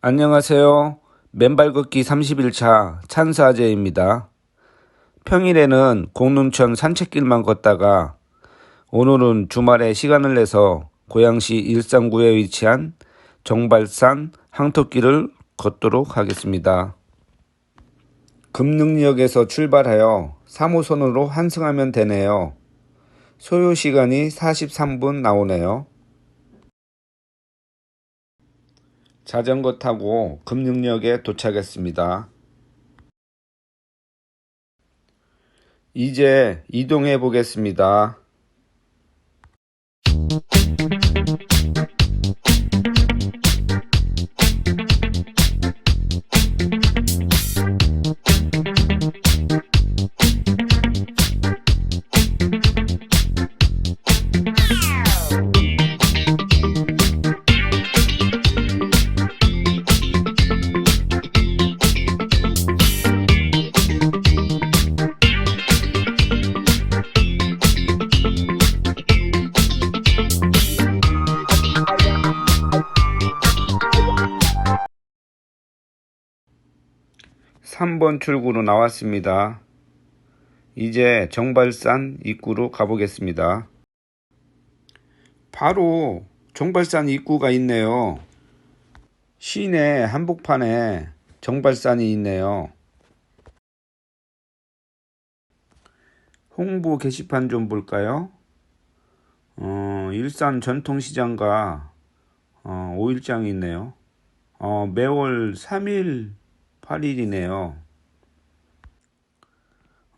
안녕하세요. 맨발 걷기 30일차 찬사제입니다. 평일에는 공릉천 산책길만 걷다가 오늘은 주말에 시간을 내서 고양시 일산구에 위치한 정발산 항토길을 걷도록 하겠습니다. 금능역에서 출발하여 3호선으로 환승하면 되네요. 소요 시간이 43분 나오네요. 자전거 타고 금능역에 도착했습니다. 이제 이동해 보겠습니다. 삼번 출구로 나왔습니다. 이제 정발산 입구로 가보겠습니다. 바로 정발산 입구가 있네요. 시내 한복판에 정발산이 있네요. 홍보 게시판 좀 볼까요? 어, 일산 전통시장과 어, 5일장이 있네요. 어, 매월 3일 8일이네요.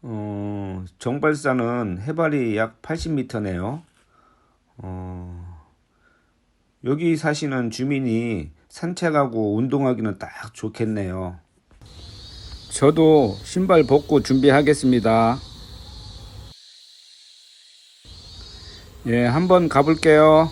어, 정발산은 해발이 약 80m네요. 어, 여기 사시는 주민이 산책하고 운동하기는 딱 좋겠네요. 저도 신발 벗고 준비하겠습니다. 예, 한번 가볼게요.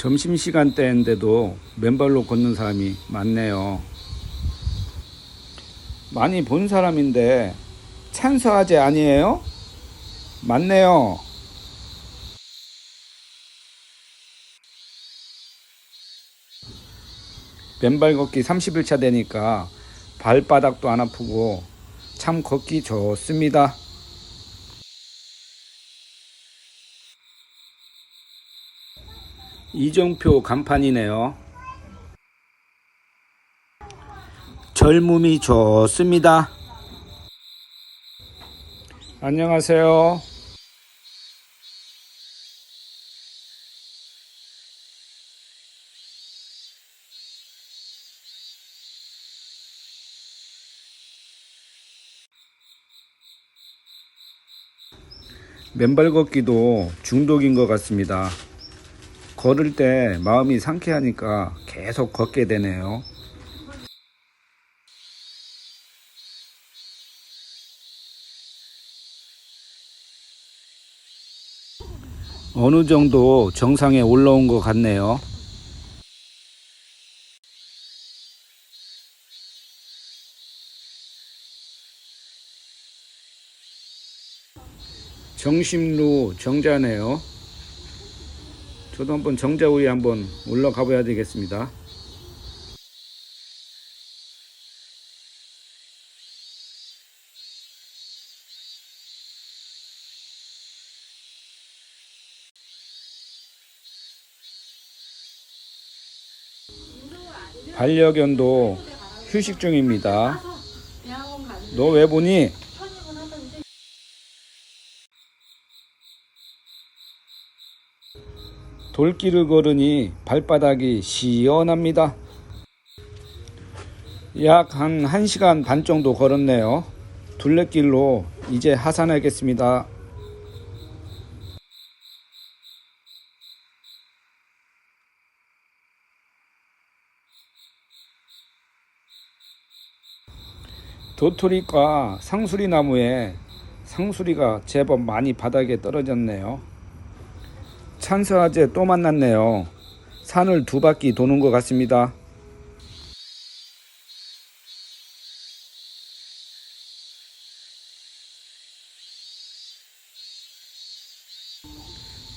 점심시간대인데도 맨발로 걷는 사람이 많네요. 많이 본 사람인데 찬서아재 아니에요? 맞네요. 맨발 걷기 30일차 되니까 발바닥도 안 아프고 참 걷기 좋습니다. 이정표 간판이네요. 젊음이 좋습니다. 안녕하세요. 맨발 걷기도 중독인 것 같습니다. 걸을 때 마음이 상쾌하니까 계속 걷게 되네요. 어느 정도 정상에 올라온 것 같네요. 정심로 정자네요. 저도 한번 정자우리 한번 올라가 봐야 되겠습니다. 반려견도 휴식 중입니다. 너 왜 보니? 돌길을 걸으니 발바닥이 시원합니다. 약 한 1시간 반 정도 걸었네요. 둘레길로 이제 하산하겠습니다. 도토리과 상수리 나무에 상수리가 제법 많이 바닥에 떨어졌네요. 찬스화제 또 만났네요. 산을 두 바퀴 도는 것 같습니다.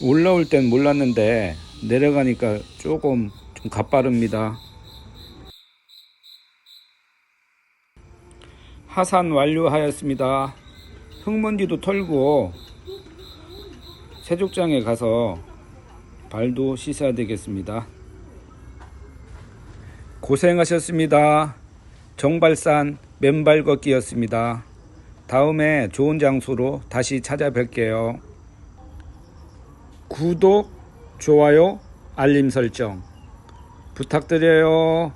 올라올 땐 몰랐는데 내려가니까 조금 좀 가빠릅니다. 하산 완료하였습니다. 흙먼지도 털고 세족장에 가서 발도 씻어야 되겠습니다. 고생하셨습니다. 정발산 맨발 걷기였습니다. 다음에 좋은 장소로 다시 찾아뵐게요. 구독, 좋아요, 알림 설정 부탁드려요.